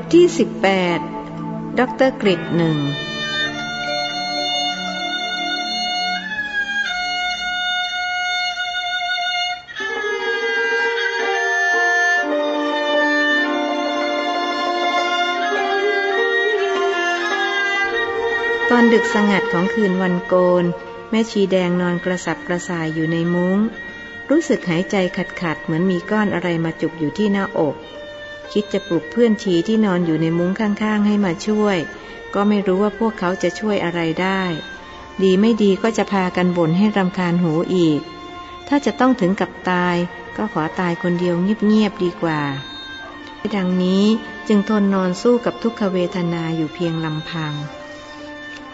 บทที่ 18 ดรกริดหนึ่งตอนดึกสงัดของคืนวันโกน แม่ชีแดงนอนกระสับกระส่ายอยู่ในมุง้ง รู้สึกหายใจขัดขัดๆเหมือนมีก้อนอะไรมาจุกอยู่ที่หน้าอก คิดจะปลุกเพื่อนชีที่นอนอยู่ในมุ้งข้างๆ ให้มาช่วย ก็ไม่รู้ว่าพวกเขาจะช่วยอะไรได้ ดีไม่ดีก็จะพากันบ่นให้รำคาญหูอีก ถ้าจะต้องถึงกับตาย ก็ขอตายคนเดียวเงียบๆดีกว่า ดังนี้จึงทนนอนสู้กับทุกขเวทนาอยู่เพียงลำพัง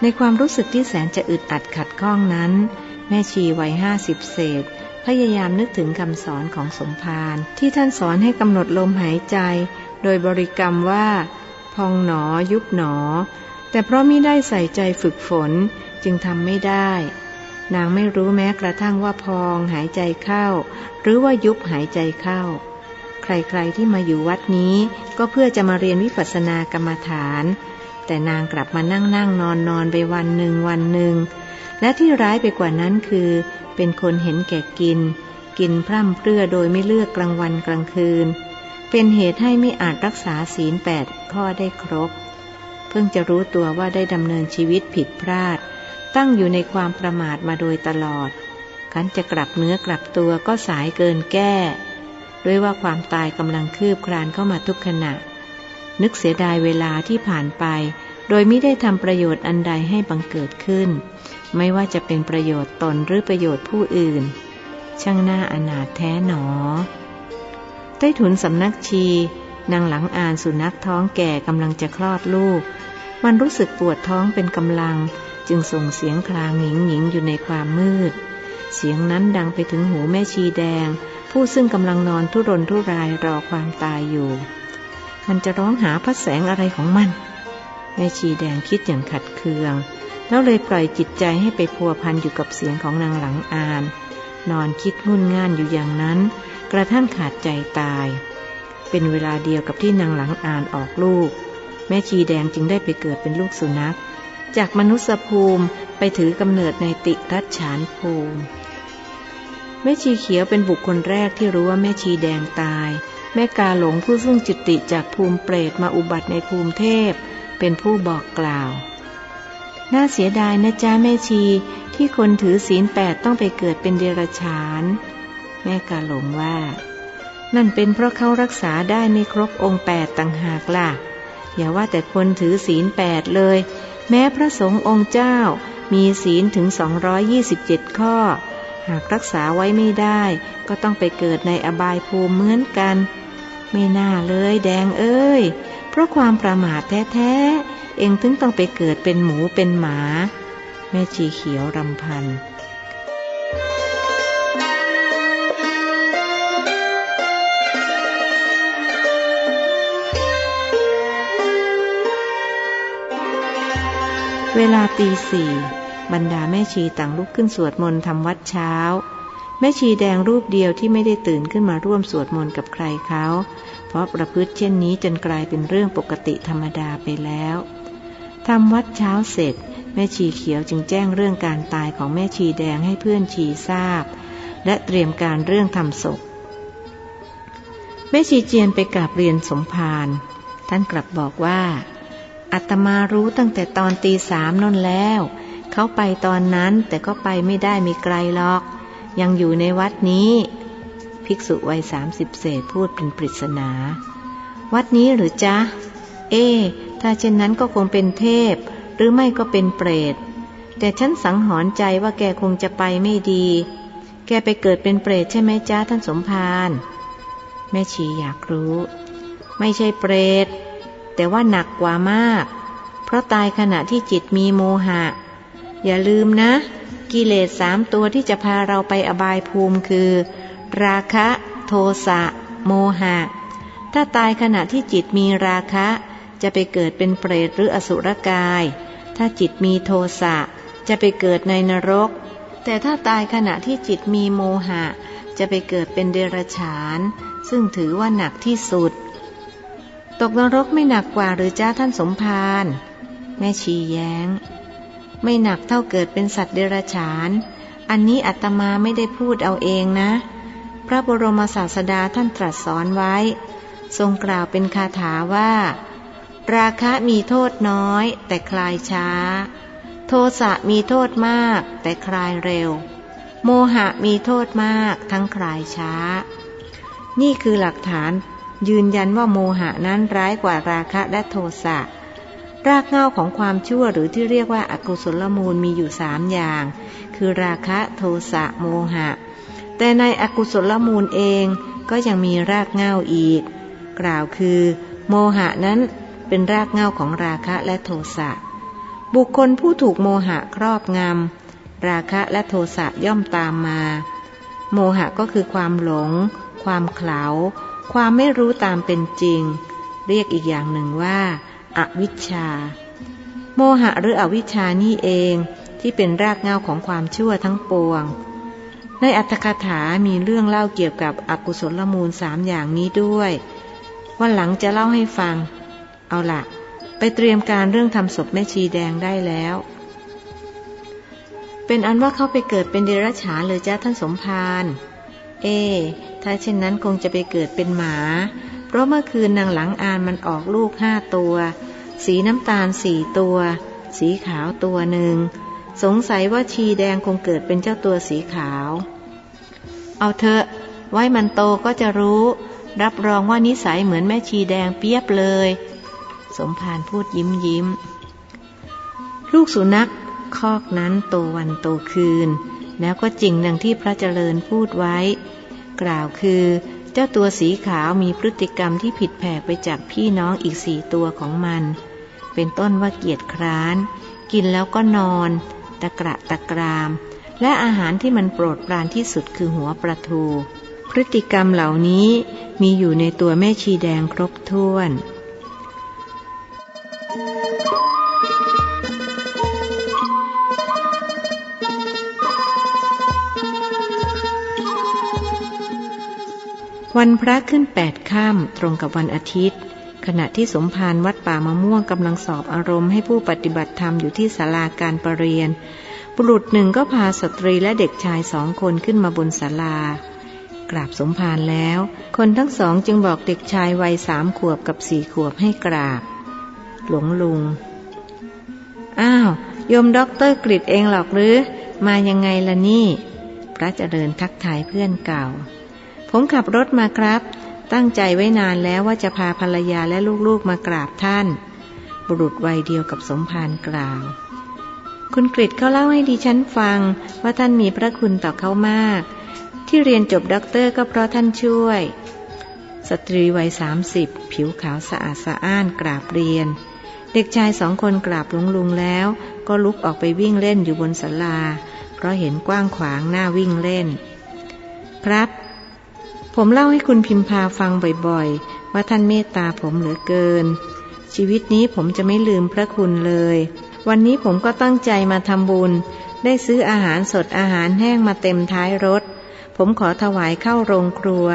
ในความรู้สึกที่แสนจะอึดอัดขัดข้องนั้น แม่ชีวัยห้าสิบเศษ พยายามนึกถึงคำสอนของสมภารที่ท่านสอนให้กำหนดลมหายใจ โดยบริกรรมว่า พองหนอยุบหนอ แต่เพราะมิได้ใส่ใจฝึกฝนจึงทำไม่ได้ นางไม่รู้แม้กระทั่งว่าพองหายใจเข้า หรือว่ายุบหายใจเข้า ใครๆที่มาอยู่วัดนี้ก็เพื่อจะมาเรียนวิปัสสนากรรมฐาน แต่นางกลับมานั่งนั่งนอนนอนไปวันหนึ่งวันหนึ่ง และที่ร้ายไปกว่านั้นคือ เป็นคนเห็นแก่กิน กินพร่ำเพรื่อโดยไม่เลือกกลางวันกลางคืน เป็นเหตุให้ไม่อาจรักษาศีลแปดข้อได้ครบ เพิ่งจะรู้ตัวว่าได้ดำเนินชีวิตผิดพลาด ตั้งอยู่ในความประมาทมาโดยตลอดขันจะกลับเนื้อกลับตัวก็สายเกินแก้ ด้วยว่าความตายกำลังคืบคลานเข้ามาทุกขณะ นึกเสียดายเวลาที่ผ่านไป โดยไม่ได้ทำประโยชน์อันใดให้บังเกิดขึ้น ไม่ว่าจะเป็นประโยชน์ตนหรือประโยชน์ผู้อื่น ช่างน่าอนาถแท้หนอ ใต้ถุนสำนักชี นางหลังอ่านสุนัขท้องแก่กำลังจะคลอดลูก มันรู้สึกปวดท้องเป็นกำลัง จึงส่งเสียงคลางหงิงหงิงอยู่ในความมืด เสียงนั้นดังไปถึงหูแม่ชีแดง ผู้ซึ่งกำลังนอนทุรนทุรายรอความตายอยู่ มันจะร้องหาพระแสงอะไรของมัน แม่ชีแดงคิดอย่างขัดเคือง แล้วเลยปล่อยจิตใจให้ไปพัวพันอยู่กับเสียงของนางหลังอาน นอนคิดงุ่นง่านอยู่อย่างนั้น กระทั่งขาดใจตาย เป็นเวลาเดียวกับที่นางหลังอานออกลูก แม่ชีแดงจึงได้ไปเกิดเป็นลูกสุนัข จากมนุษยภูมิไปถือกำเนิดในติรัชฉานภูมิแม่ชีเขียวเป็นบุคคลแรกที่รู้ว่าแม่ชีแดงตาย แม่กาหลงผู้ซึ่งจิตติจากภูมิเปรตมาอุบัติในภูมิเทพ เป็นผู้บอกกล่าว น่าเสียดายนะจ๊ะแม่ชีที่คนถือศีลแปดต้องไปเกิดเป็นเดรัจฉาน แม่กาหลงว่า นั่นเป็นเพราะเขารักษาได้ไม่ครบองค์แปดต่างหากล่ะ อย่าว่าแต่คนถือศีลแปดเลย แม้พระสงฆ์องค์เจ้ามีศีลถึง 227 ข้อ หากรักษาไว้ไม่ได้ ก็ต้องไปเกิดในอบายภูมิเหมือนกัน ไม่น่าเลยแดงเอ้ย เพราะความประมาทแท้ๆ เองถึงต้องไปเกิดเป็นหมูเป็นหมา แม่ชีเขียวรำพันเวลาตีสี่ บรรดาแม่ชีต่างลุกขึ้นสวดมนต์ทำวัดเช้า แม่ชีแดงรูปเดียวที่ไม่ได้ตื่นขึ้นมาร่วมสวดมนต์กับใครเขา เพราะประพฤติเช่นนี้จนกลายเป็นเรื่องปกติธรรมดาไปแล้วทำวัดเช้าเสร็จ แม่ชีเขียวจึงแจ้งเรื่องการตายของแม่ชีแดงให้เพื่อนชีทราบ และเตรียมการเรื่องทำศพแม่ชีเจียนไปกราบเรียนสมภารท่านกลับบอกว่าอาตมารู้ตั้งแต่ตอนตีสามนั่นแล้ว เขาไปตอนนั้นแต่ก็ไปไม่ได้มีไกลหรอก ยังอยู่ในวัดนี้ ภิกษุวัยสามสิบเศษพูดเป็นปริศนา วัดนี้หรือจ๊ะ เอ๊ถ้าเช่นนั้นก็คงเป็นเทพ หรือไม่ก็เป็นเปรต แต่ฉันสังหรณ์ใจว่าแกคงจะไปไม่ดี แกไปเกิดเป็นเปรตใช่ไหมจ๊ะท่านสมภารแม่ชีอยากรู้ ไม่ใช่เปรต แต่ว่าหนักกว่ามาก เพราะตายขณะที่จิตมีโมหะ อย่าลืมนะ กิเลสสามตัวที่จะพาเราไปอบายภูมิคือ ราคะโทสะโมหะ ถ้าตายขณะที่จิตมีราคะ จะไปเกิดเป็นเปรตหรืออสุรกาย ถ้าจิตมีโทสะจะไปเกิดในนรก แต่ถ้าตายขณะที่จิตมีโมหะ จะไปเกิดเป็นเดรัจฉาน ซึ่งถือว่าหนักที่สุด ตกนรกไม่หนักกว่าหรือจ้าท่านสมภารแม่ชีแย้ง ไม่หนักเท่าเกิดเป็นสัตว์เดรัจฉาน อันนี้อัตมาไม่ได้พูดเอาเองนะ พระบรมศาสดาท่านตรัสสอนไว้ ทรงกล่าวเป็นคาถาว่า ราคะมีโทษน้อย แต่คลายช้า โทสะมีโทษมาก แต่คลายเร็ว โมหะมีโทษมาก ทั้งคลายช้า นี่คือหลักฐานยืนยันว่าโมหะนั้นร้ายกว่าราคะและโทสะ รากเหง้าของความชั่วหรือที่เรียกว่าอากุศลมูลมีอยู่สามอย่าง คือราคะโทสะโมหะ แต่ในอกุศลมูลเองก็ยังมีรากเหง้าอีก กล่าวคือ โมหะนั้นเป็นรากเหง้าของราคะและโทสะ บุคคลผู้ถูกโมหะครอบงำ ราคะและโทสะย่อมตามมา โมหะก็คือความหลง ความเขลา ความไม่รู้ตามเป็นจริง เรียกอีกอย่างหนึ่งว่า อวิชชา โมหะหรืออวิชชานี่เองที่เป็นรากเหง้าของความชั่วทั้งปวง ในอัตถกถามีเรื่องเล่าเกี่ยวกับอกุศลมูลสามอย่างนี้ด้วยวันหลังจะเล่าให้ฟัง เอาละไปเตรียมการเรื่องทำศพแม่ชีแดงได้แล้ว เป็นอันว่าเขาไปเกิดเป็นเดรัจฉานเลยจ้าท่านสมภารเอ ถ้าเช่นนั้นคงจะไปเกิดเป็นหมา เพราะเมื่อคืนนางหลังอานมันออกลูกห้าตัว สีน้ำตาลสี่ตัว สีขาวตัวหนึ่ง สงสัยว่าชีแดงคงเกิดเป็นเจ้าตัวสีขาว เอาเถอะ ไว้มันโตก็จะรู้ รับรองว่านิสัยเหมือนแม่ชีแดงเปียบเลย สมภารพูดยิ้มยิ้ม ลูกสุนัขคอกนั้นโตวันโตคืน แล้วก็จริงดังที่พระเจริญพูดไว้ กล่าวคือเจ้าตัวสีขาวมีพฤติกรรมที่ผิดแผกไปจากพี่น้องอีกสี่ตัวของมัน เป็นต้นว่าเกียจคร้าน กินแล้วก็นอน ตะกระตะกราม และอาหารที่มันโปรดปรานที่สุดคือหัวปลาทู พฤติกรรมเหล่านี้มีอยู่ในตัวแม่ชีแดงครบถ้วนวันพระขึ้นแปดค่ำตรงกับวันอาทิตย์ ขณะที่สมภารวัดป่ามะม่วงกำลังสอบอารมณ์ให้ผู้ปฏิบัติธรรมอยู่ที่ศาลาการประเรียน บุรุษหนึ่งก็พาสตรีและเด็กชายสองคนขึ้นมาบนศาลากราบสมภารแล้ว คนทั้งสองจึงบอกเด็กชายวัยสามขวบกับสี่ขวบให้กราบ หลวงลุง อ้าว โยมด็อกเตอร์กริดเองหรอกหรือ มายังไงล่ะนี่ พระเจริญทักทายเพื่อนเก่า ผมขับรถมาครับ ตั้งใจไว้นานแล้วว่าจะพาภรรยาและลูกๆมากราบท่าน บุรุษวัยเดียวกับสมภารกล่าว คุณกริดเขาเล่าให้ดิฉันฟังว่าท่านมีพระคุณต่อเขามาก ที่เรียนจบด็อกเตอร์ก็เพราะท่านช่วย สตรีวัยสามสิบผิวขาวสะอาดสะอ้านกราบเรียน เด็กชายสองคนกราบลุงลุงแล้ว ก็ลุกออกไปวิ่งเล่นอยู่บนศาลา เพราะเห็นกว้างขวางหน้าวิ่งเล่น ครับ ผมเล่าให้คุณพิมพาฟังบ่อยๆ ว่าท่านเมตตาผมเหลือเกิน ชีวิตนี้ผมจะไม่ลืมพระคุณเลย วันนี้ผมก็ตั้งใจมาทำบุญ ได้ซื้ออาหารสดอาหารแห้งมาเต็มท้ายรถ ผมขอถวายเข้าโรงครัว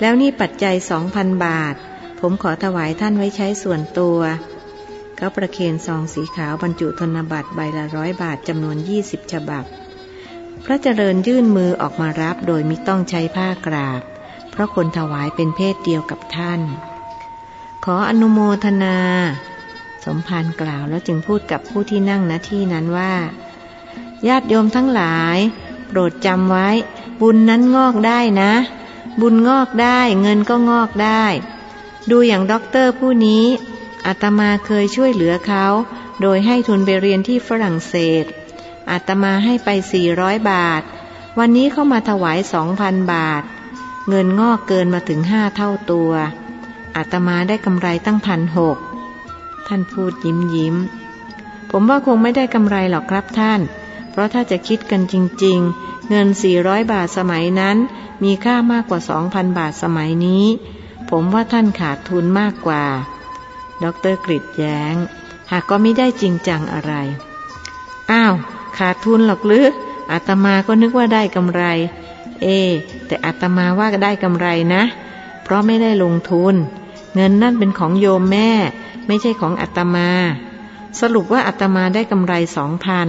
แล้วนี่ปัจจัยสองพันบาท ผมขอถวายท่านไว้ใช้ส่วนตัว เขาประเคนซองสีขาวบรรจุธนบัตรใบละร้อยบาทจำนวนยี่สิบฉบับ พระเจริญยื่นมือออกมารับโดยไม่ต้องใช้ผ้ากราบ เพราะคนถวายเป็นเพศเดียวกับท่าน ขออนุโมทนา สมภารกล่าวแล้วจึงพูดกับผู้ที่นั่งณที่นั้นว่า ญาติโยมทั้งหลาย โปรดจำไว้ บุญนั้นงอกได้นะ บุญงอกได้เงินก็งอกได้ ดูอย่างด็อกเตอร์ผู้นี้อาตมาเคยช่วยเหลือเขา โดยให้ทุนไปเรียนที่ฝรั่งเศสอาตมาให้ไปสี่ร้อยบาท วันนี้เข้ามาถวายสองพันบาท เงินงอกเกินมาถึงห้าเท่าตัวอาตมาได้กำไรตั้งพันหกท่านพูดยิ้มยิ้ม ผมว่าคงไม่ได้กำไรหรอกครับท่าน เพราะถ้าจะคิดกันจริง ๆ เงินสี่ร้อยบาทสมัยนั้น มีค่ามากกว่าสองพันบาทสมัยนี้ ผมว่าท่านขาดทุนมากกว่า ดรกริดแย้ง หากก็ไม่ได้จริงจังอะไร อ้าว ขาดทุนหรอกหรืออาตมาก็นึกว่าได้กำไร เอ แต่อาตมาว่าได้กำไรนะ เพราะไม่ได้ลงทุน เงินนั่นเป็นของโยมแม่ ไม่ใช่ของอาตมา สรุปว่าอาตมาได้กำไรสองพัน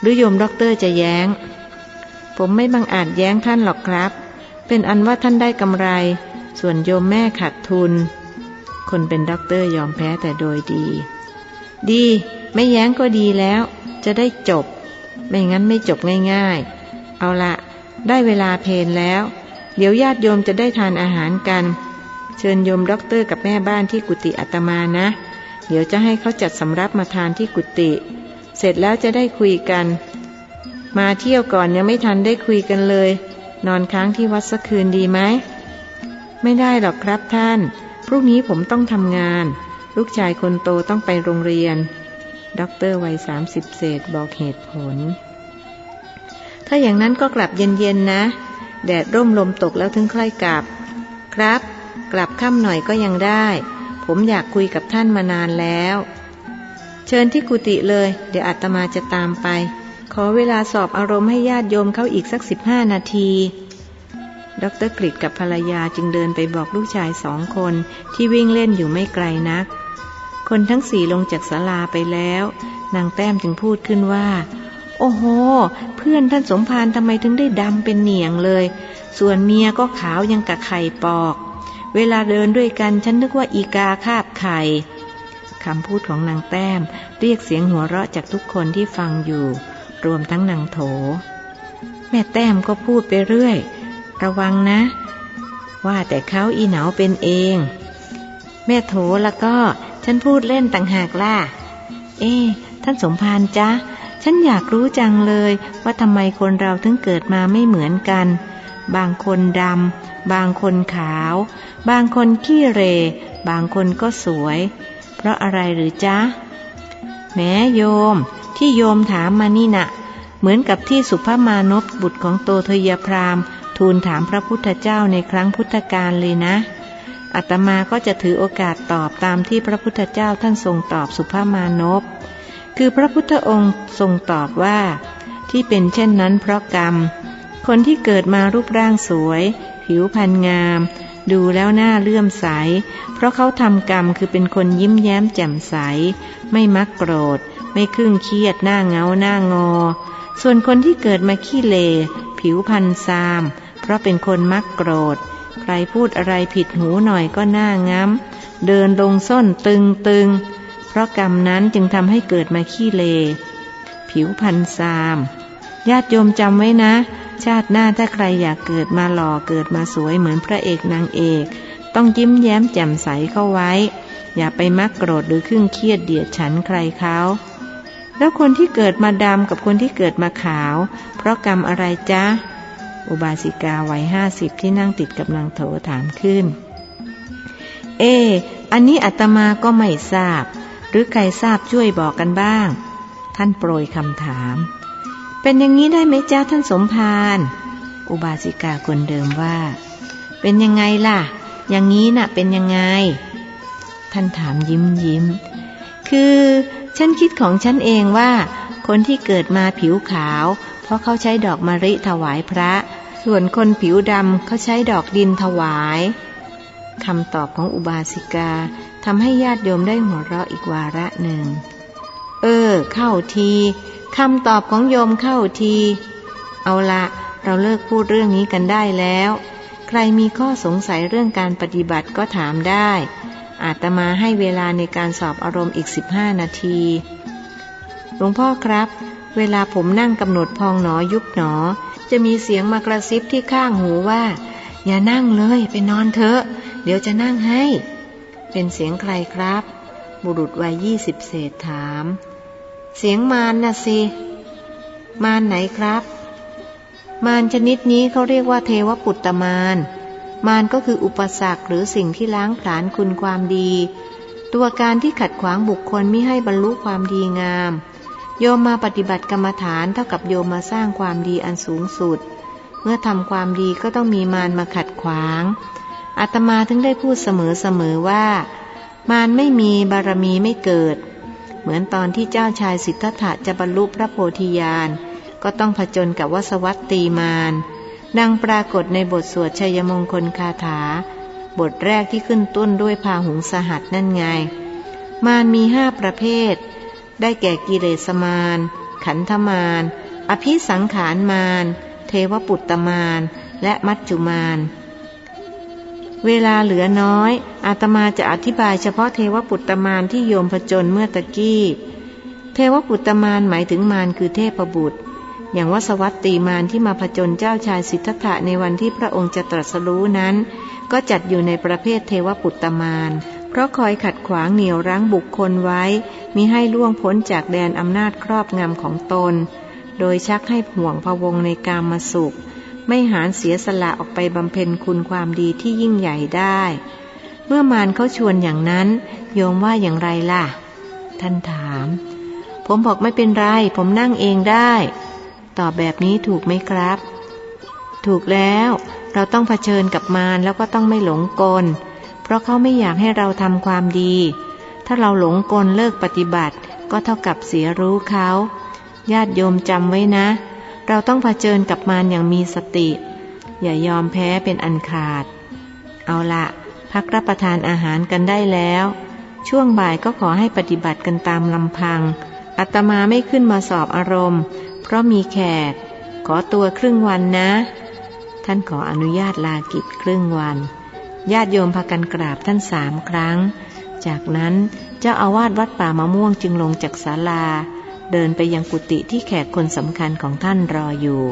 หรือโยมด็อกเตอร์จะแย้ง ผมไม่บังอาจแย้งท่านหรอกครับ เป็นอันว่าท่านได้กำไร ส่วนโยมแม่ขาดทุน คนเป็นด็อกเตอร์ยอมแพ้แต่โดยดี ดี ไม่แย้งก็ดีแล้ว จะได้จบ ไม่งั้นไม่จบง่าย ๆ เอาละ ได้เวลาเพลแล้ว เดี๋ยวญาติโยมจะได้ทานอาหารกัน เชิญโยมด็อกเตอร์กับแม่บ้านที่กุฏิอาตมานะ เดี๋ยวจะให้เขาจัดสำรับมาทานที่กุฏิเสร็จแล้วจะได้คุยกัน มาเที่ยวก่อนยังไม่ทันได้คุยกันเลย นอนค้างที่วัดสักคืนดีไหมไม่ได้หรอกครับท่าน พรุ่งนี้ผมต้องทำงาน ลูกชายคนโตต้องไปโรงเรียนด็อกเตอร์วัยสามสิบเศษบอกเหตุผล ถ้าอย่างนั้นก็กลับเย็นๆนะ แดดร่มลมตกแล้วถึงค่อยกลับ ครับ กลับค่ำหน่อยก็ยังได้ ผมอยากคุยกับท่านมานานแล้ว เชิญที่กุฏิเลย เดี๋ยวอาตมาจะตามไป ขอเวลาสอบอารมณ์ให้ญาติโยมเขาอีกสักสิบห้านาทีดรกฤษกับภรรยาจึงเดินไปบอกลูกชายสองคนที่วิ่งเล่นอยู่ไม่ไกลนัก คนทั้งสี่ลงจากศาลาไปแล้ว นางแต้มจึงพูดขึ้นว่า โอ้โห เพื่อนท่านสมภารทำไมถึงได้ดำเป็นเหนียงเลย ส่วนเมียก็ขาวยังกับไข่ปอก เวลาเดินด้วยกันฉันนึกว่าอีกาคาบไข่คำพูดของนางแต้ม เรียกเสียงหัวเราะจากทุกคนที่ฟังอยู่ รวมทั้งนางโถ แม่แต้มก็พูดไปเรื่อย ระวังนะ ว่าแต่เขาอีเหนาเป็นเอง แม่โถแล้วก็ฉันพูดเล่นต่างหากล่ะ เอ๊ท่านสมภารจ๊ะ ฉันอยากรู้จังเลยว่าทำไมคนเราถึงเกิดมาไม่เหมือนกัน บางคนดำ บางคนขาว บางคนขี้เร บางคนก็สวย เพราะอะไรหรือจ๊ะ แม้โยม ที่โยมถามมานี่นะเหมือนกับที่สุภามานพบุตรของโตทยพรามทูลถามพระพุทธเจ้าในครั้งพุทธกาลเลยนะอาตมาก็จะถือโอกาสตอบตามที่พระพุทธเจ้าท่านทรงตอบสุภามานพ คือพระพุทธองค์ทรงตอบว่า ที่เป็นเช่นนั้นเพราะกรรม คนที่เกิดมารูปร่างสวย ผิวพรรณงาม ดูแล้วหน้าเลื่อมใส เพราะเขาทำกรรมคือเป็นคนยิ้มแย้มแจ่มใส ไม่มักโกรธ ไม่ครึ่งเครียดหน้าเงาหน้างอ ส่วนคนที่เกิดมาขี้เล ผิวพรรณซาม เพราะเป็นคนมักโกรธ ใครพูดอะไรผิดหูหน่อยก็หน้าง้ำเดินลงส้นตึงตึง เพราะกรรมนั้นจึงทำให้เกิดมาขี้เล ผิวพรรณซาม ญาติโยมจำไว้นะ ชาติหน้าถ้าใครอยากเกิดมาหล่อเกิดมาสวยเหมือนพระเอกนางเอก ต้องยิ้มแย้มแจ่มใสเข้าไว้ อย่าไปมักโกรธหรือครึ่งเครียดเดียดฉันใครเขาแล้วคนที่เกิดมาดำกับคนที่เกิดมาขาว เพราะกรรมอะไรจ๊ะ อุบาสิกาวัยห้าสิบที่นั่งติดกับนางโถถามขึ้น เอ อันนี้อาตมาก็ไม่ทราบ หรือใครทราบช่วยบอกกันบ้าง ท่านโปรยคำถาม เป็นอย่างนี้ได้ไหมจ้าท่านสมภารอุบาสิกาคนเดิมว่า เป็นยังไงล่ะ อย่างนี้น่ะเป็นยังไง ท่านถามยิ้มยิ้ม คือฉันคิดของฉันเองว่า คนที่เกิดมาผิวขาว เพราะเขาใช้ดอกมะริถวายพระ ส่วนคนผิวดำเขาใช้ดอกดินถวายคำตอบของอุบาสิกา ทำให้ญาติโยมได้หัวเราะอีกวาระหนึ่ง เออ เข้าทีคำตอบของโยมเข้าที เอาละเราเลิกพูดเรื่องนี้กันได้แล้ว ใครมีข้อสงสัยเรื่องการปฏิบัติก็ถามได้ อาตมาให้เวลาในการสอบอารมณ์อีกสิบห้านาที หลวงพ่อครับ เวลาผมนั่งกำหนดพองหนอยุบหนอ จะมีเสียงมากระซิบที่ข้างหูว่า อย่านั่งเลยไปนอนเถอะ เดี๋ยวจะนั่งให้ เป็นเสียงใครครับ บุรุษวัยยี่สิบเศษถาม เสียงมารนน่ะสิ มารไหนครับ มารชนิดนี้เขาเรียกว่าเทวปุตตมาร มารก็คืออุปสรรคหรือสิ่งที่ล้างผลาญคุณความดี ตัวการที่ขัดขวางบุคคลไม่ให้บรรลุความดีงาม โยมมาปฏิบัติกรรมฐานเท่ากับโยมมาสร้างความดีอันสูงสุด เมื่อทำความดีก็ต้องมีมารมาขัดขวาง อาตมาถึงได้พูดเสมอๆว่า มารไม่มีบารมีไม่เกิด เหมือนตอนที่เจ้าชายสิทธัตถะจะบรรลุพระโพธิญาณก็ต้องผจญกับวสวัตตีมารดังปรากฏในบทสวดชัยมงคลคาถา บทแรกที่ขึ้นต้นด้วยพาหุงสหัสนั่นไง มารมีห้าประเภท ได้แก่กิเลสมารขันธมารอภิสังขารมารเทวปุตตมารและมัจจุมาร เวลาเหลือน้อย อาตมาจะอธิบายเฉพาะเทวปุตตมารที่โยมผจญเมื่อตะกี้ เทวปุตตมารหมายถึงมารคือเทพบุตร อย่างวสวัตตีมารที่มาผจญเจ้าชายสิทธัตถะในวันที่พระองค์จะตรัสรู้นั้น ก็จัดอยู่ในประเภทเทวปุตตมารเพราะคอยขัดขวางเหนี่ยวรั้งบุคคลไว้ มิให้ล่วงพ้นจากแดนอำนาจครอบงำของตน โดยชักให้ห่วงพะวงในกามมาสุข ไม่หารเสียสละออกไปบำเพ็ญคุณความดีที่ยิ่งใหญ่ได้ เมื่อมารเขาชวนอย่างนั้น โยมว่าอย่างไรล่ะ ท่านถาม ผมบอกไม่เป็นไร ผมนั่งเองได้ ตอบแบบนี้ถูกไหมครับ ถูกแล้วเราต้องเผชิญกับมารแล้วก็ต้องไม่หลงกล เพราะเขาไม่อยากให้เราทำความดี ถ้าเราหลงกลเลิกปฏิบัติ ก็เท่ากับเสียรู้เขา ญาติโยมจำไว้นะ เราต้องเผชิญกับมารอย่างมีสติ อย่ายอมแพ้เป็นอันขาด เอาละพักรับประทานอาหารกันได้แล้ว ช่วงบ่ายก็ขอให้ปฏิบัติกันตามลำพังอาตมาไม่ขึ้นมาสอบอารมณ์ เพราะมีแขก ขอตัวครึ่งวันนะ ท่านขออนุญาตลากิจครึ่งวัน ญาติโยมพากันกราบท่านสามครั้ง จากนั้นเจ้าอาวาสวัดป่ามะม่วงจึงลงจากศาลา เดินไปยังกุฏิที่แขกคนสำคัญของท่านรออยู่